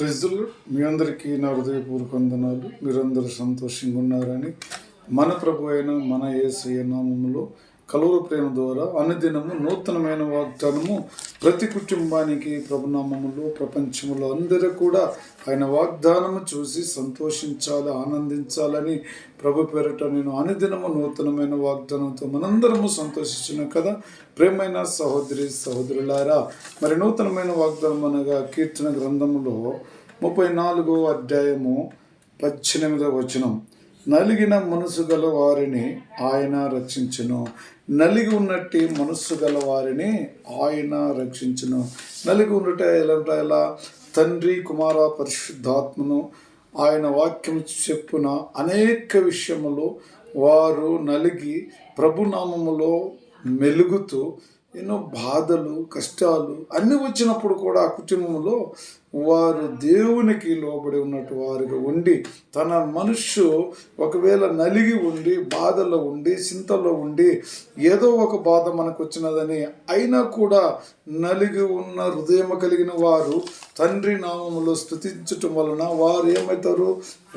ప్రజలు. మీ అందరికీ నా హృదయపూర్వక వందనాలు. మీరందరూ సంతోషంగా ఉన్నారని మన ప్రభు అయిన మన యేసయ్య నామంలో కలువర ప్రేమ ద్వారా అనుదినము నూతనమైన వాగ్దానము ప్రతి కుటుంబానికి ప్రభునామములు ప్రపంచంలో అందరూ కూడా ఆయన వాగ్దానము చూసి సంతోషించాలి ఆనందించాలని ప్రభు పేరట నేను అనుదినము నూతనమైన వాగ్దానంతో మనందరము సంతోషించిన కదా. ప్రేమైన సహోదరి సహోదరులారా మరి నూతనమైన వాగ్దానం అనగా కీర్తన గ్రంథములో ముప్పై నాలుగో అధ్యాయము పద్దెనిమిదవ వచనం. నలిగిన మనసు గల వారిని ఆయన రక్షించును. నలిగి ఉన్నట్టు మనస్సు గల వారిని ఆయన రక్షించును. నలిగి ఉన్నట్టు ఎలా ఎలా? తండ్రి కుమార పరిశుద్ధాత్మను ఆయన వాక్యం చెప్పున అనేక విషయములు వారు నలిగి ప్రభునామములో మెలుగుతూ ఎన్నో బాధలు కష్టాలు అన్నీ వచ్చినప్పుడు కూడా ఆ కుటుంబంలో వారు దేవునికి లోబడి ఉన్నట్టు వారిగా ఉండి తన మనుష్యు ఒకవేళ నలిగి ఉండి బాధలో ఉండి చింతలో ఉండి ఏదో ఒక బాధ మనకు వచ్చినదని అయినా కూడా నలిగి ఉన్న హృదయం కలిగిన వారు తండ్రి నామములో స్థుతించటం వలన వారు ఏమవుతారు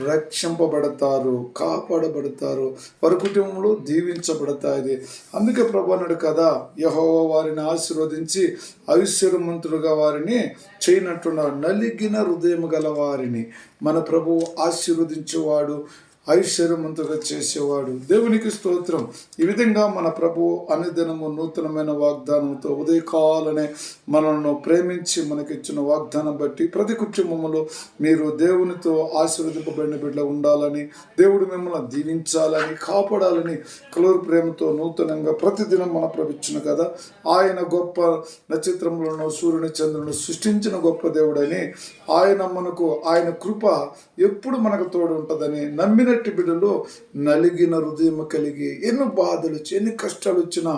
రక్షింపబడతారు కాపాడబడతారు వారి కుటుంబంలో దీవించబడతాయి అందుకే ప్రభానుడు కదా యహోవ వారిని ఆశీర్వదించి ఐశ్వర్యమంతులుగా వారిని చేయనట్టున్నారు నలిగిన హృదయం గల వారిని మన ప్రభువు ఆశీర్వదించేవాడు. ఐశ్వర్యవంతుగా చేసేవాడు. దేవునికి స్తోత్రం. ఈ విధంగా మన ప్రభు అనుదినము నూతనమైన వాగ్దానంతో ఉదయకాలనే మనల్ని ప్రేమించి మనకిచ్చిన వాగ్దానం బట్టి ప్రతి కుటుంబంలో మీరు దేవునితో ఆశీర్వదింపబడిన బిడ్డ ఉండాలని దేవుడు మిమ్మల్ని దీవించాలని కాపాడాలని కలూరు ప్రేమతో నూతనంగా ప్రతిదినం మన ప్రభుత్వం కదా. ఆయన గొప్ప నక్షత్రములను సూర్యుని చంద్రుని సృష్టించిన గొప్ప దేవుడని ఆయన మనకు ఆయన కృప ఎప్పుడు మనకు తోడు ఉంటుందని నమ్మిన నమ్మినట్టి బిడ్డలో నలిగిన హృదయం కలిగి ఎన్ని బాధలు వచ్చి ఎన్ని కష్టాలు వచ్చినా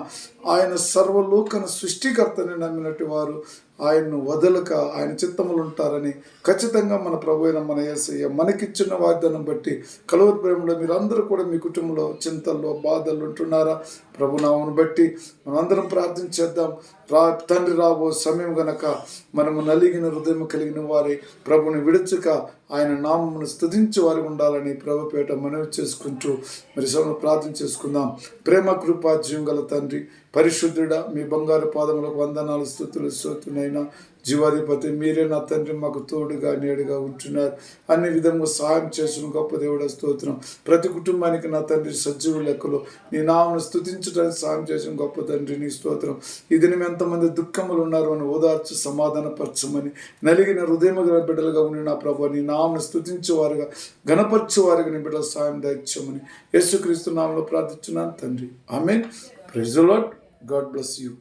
ఆయన సర్వలోకన సృష్టికర్తని నమ్మినట్టు వారు ఆయన్ను వదలక ఆయన చిత్తములు ఉంటారని ఖచ్చితంగా మన ప్రభు అయిన మన యేసయ్య మనకిచ్చిన వాగ్దానం బట్టి కలవరి ప్రేమలో మీరందరూ కూడా మీ కుటుంబంలో చింతల్లో బాధలు ఉంటున్నారా? ప్రభునామను బట్టి మనందరం ప్రార్థించేద్దాం రా తండ్రి రాబో సమయం గనక మనము నలిగిన హృదయం కలిగిన వారి ప్రభుని విడచక ఆయన నామమును స్థుతించి వారి ఉండాలని ప్రభుపేట మనవి చేసుకుంటూ మరి సభను ప్రార్థన చేసుకుందాం. ప్రేమ కృపా జీవం గల తండ్రి పరిశుద్ధుడ మీ బంగారు పాదములకు వందనాలు స్థుతులు నాయన జీవాధిపతి మీరే నా తండ్రి మాకు తోడుగా నేడుగా ఉంటున్నారు. అన్ని విధంగా సహాయం చేసిన గొప్ప దేవుడ స్తోత్రం. ప్రతి కుటుంబానికి నా తండ్రి సజీవు లెక్కలో. నీ నామను స్థుతించడానికి సహాయం చేసిన గొప్ప తండ్రి నీ స్తోత్రం. ఈ దినం ఎంతమంది దుఃఖములు ఉన్నారు అని ఓదార్చి సమాధానపరచమని. నలిగిన హృదయం గల బిడ్డలుగా ఉండి నా ప్రభు నీ నామను స్థుతించేవారుగా గణపరిచేవారుగా నీ బిడ్డల సాయం దయచమని యేసుక్రీస్తు నామంలో ప్రార్థించున్నాను తండ్రి. ఆమె praise lord god bless you.